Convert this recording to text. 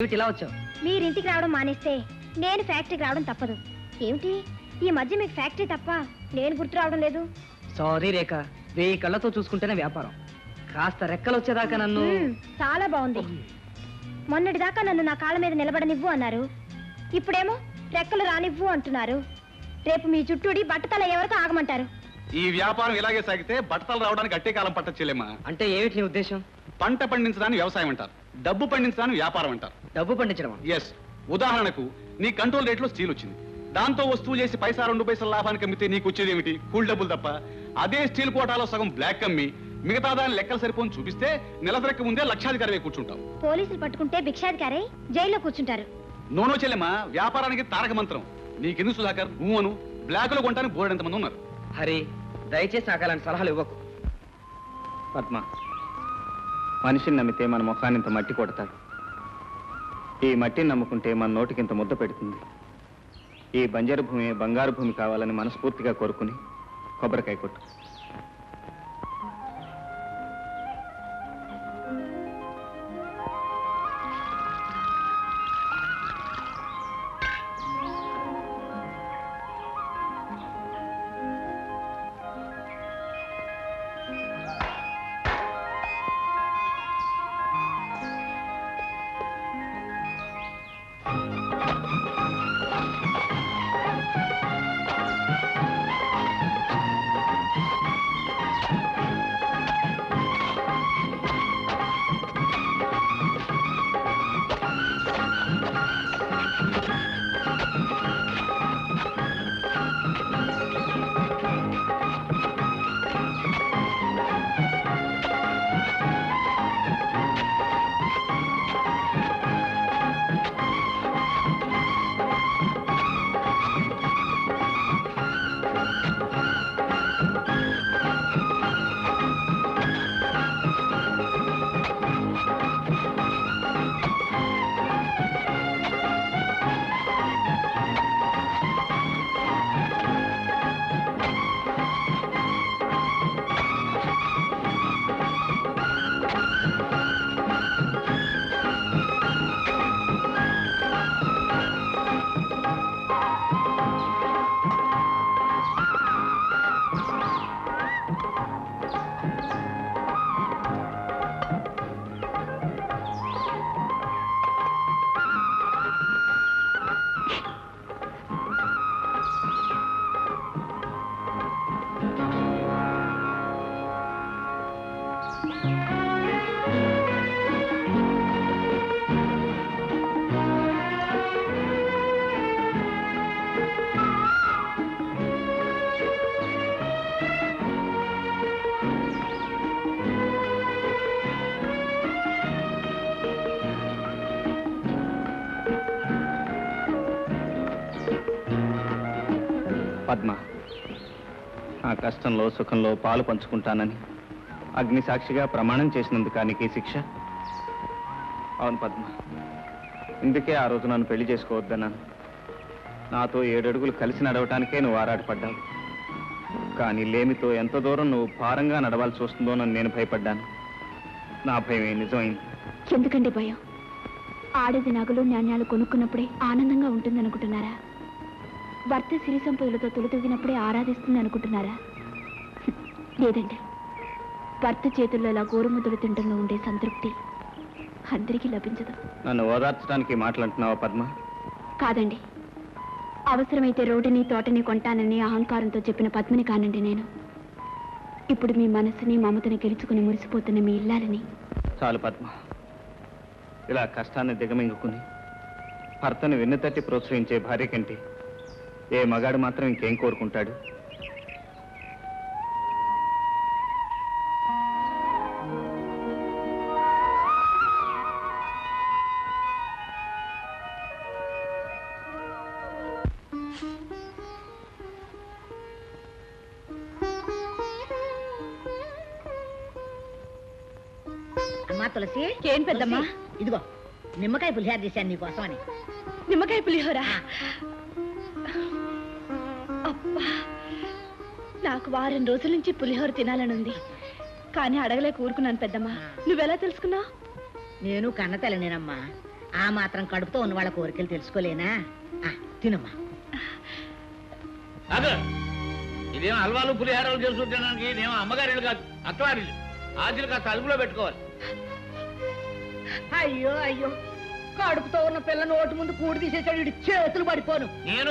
ఏమిటి ఇలా వచ్చావు? మీరింటికి రావడం మానేస్తే నేను ఫ్యాక్టరీకి రావడం తప్పదు. ఏమిటి? ఈ మధ్య మీకు ఫ్యాక్టరీ తప్ప నేను గుర్తు రావడం లేదు? సారీ రేఖ వెయ్యి కళ్ళతో చూసుకుంటేనే వ్యాపారం. కాస్త రెక్కలు వచ్చేదాకా నన్ను మ్మ్, చాలా బాగుంది. మొన్నటిదాకా నన్ను నా కాళ్ళ మీద నిలబడనివ్వు అన్నారు. ఇప్పుడేమో రెక్కలు రానివ్వు అంటున్నారు. రేపు మీ చుట్టూడి బట్టతల ఎవరికి ఆగమంటారు. ఈ వ్యాపారం ఇలాగే సాగితే బట్టలు రావడానికి అట్టే కాలం పట్టచ్చేలేమా అంటే ఏమిటి నీ ఉద్దేశం? పంట పండించడాన్ని వ్యవసాయం అంటారు. డబ్బు పండించడాన్ని వ్యాపారం అంటారు. డబ్బు పండించడం ఎస్ ఉదాహరణకు నీ కంట్రోల్ రేట్లో స్టీల్ వచ్చింది. దాంతో వస్తువు చేసి పైసా రెండు పైసల లాభానికి అమ్మితే నీకు వచ్చేది ఏమిటి? కూల్ డబ్బులు తప్ప. అదే స్టీల్ కోటాలో సగం బ్లాక్ అమ్మి మిగతా దాని లెక్కలు సరిపోని చూపిస్తే నెలసరెక్క ముందే లక్షాధికారి కూర్చుంటాం పోలీసులు పట్టుకుంటే భిక్షాధికారే జైల్లో కూర్చుంటారు. నోనో చెల్లెమ్మా వ్యాపారానికి తారక మంత్రం. నీకెందుకు సుధాకర్? ఊహను బ్లాక్లో కొంటానికి బోర్డు ఎంతమంది ఉన్నారు. హరి దయచేసి నాకు అలాంటి సలహాలు ఇవ్వకు. పద్మ మనిషిని నమ్మితే మన ముఖాన్ని ఇంత మట్టి కొడతాడు. ఈ మట్టిని నమ్ముకుంటే మన నోటికింత ముద్ద పెడుతుంది. ఈ బంజరు భూమి బంగారు భూమి కావాలని మనస్ఫూర్తిగా కోరుకుని కొబ్బరికాయ కొట్టు. పద్మ. ఆ కష్టంలో సుఖంలో పాలు పంచుకుంటానని అగ్ని సాక్షిగా ప్రమాణం చేసినందుక నీకు ఈ శిక్ష? అవును పద్మ. ఇందుకే ఆ రోజు నన్ను పెళ్ళి చేసుకోవద్దన్నాను. నాతో ఏడడుగులు కలిసి నడవటానికే నువ్వు ఆరాటపడ్డావు. కానీ లేమితో ఎంత దూరం నువ్వు భారంగా నడవాల్సి వస్తుందోనని నేను భయపడ్డాను. నా భయమే నిజమైంది. ఎందుకండి భయం? ఆడది నగలు నాణ్యాలు కొనుక్కున్నప్పుడే ఆనందంగా ఉంటుందనుకుంటున్నారా? భర్త సిరి సంపదలతో తొలితొగినప్పుడే ఆరాధిస్తుంది అనుకుంటున్నారా? లేదండి. భర్త చేతుల్లో ఇలా గోరుముద్దలు తింటంలో ఉండే సంతృప్తి అందరికీ లభించదు. నన్ను ఓదార్చడానికి మాట్లాడుతున్నావా పద్మ? కాదండి. అవసరమైతే రోడ్డుని తోటని కొంటానని అహంకారంతో చెప్పిన పద్మని కానండి నేను. ఇప్పుడు మీ మనసుని మమతని గెలుచుకుని మురిసిపోతున్న మీ ఇల్లాలని. చాలు పద్మ. ఇలా కష్టాన్ని దిగమింగుకుని భర్తను వెన్నుతట్టి ప్రోత్సహించే భార్య కంటే ఏ మగాడు మాత్రం ఇంకేం కోరుకుంటాడు? అమ్మా తులసి. ఏం పెద్దమ్మా? ఇదిగో నిమ్మకాయ పులిహార చేశాను నీకోసమని. నిమ్మకాయ పులిహోర? నాకు వారం రోజుల నుంచి పులిహోర తినాలనుంది. కానీ అడగలేక ఊరుకున్నాను పెద్దమ్మా. నువ్వెలా తెలుసుకున్నావు? నేను కన్నతల్లినేనమ్మా. ఆ మాత్రం కడుపుతో ఉన్న వాళ్ళ కోరికలు తెలుసుకోలేనా? ఆ, తినమ్మా. అదే ఇదేమో హల్వాలు పులిహారాలు కాదు ఆశలు కాస్త అదుపులో పెట్టుకోవాలి. అయ్యో అయ్యో. కడుపుతో ఉన్న పిల్ల నోటి ముందు కూడి తీసేసాడు వీడి చేతులు పడిపోను. నేను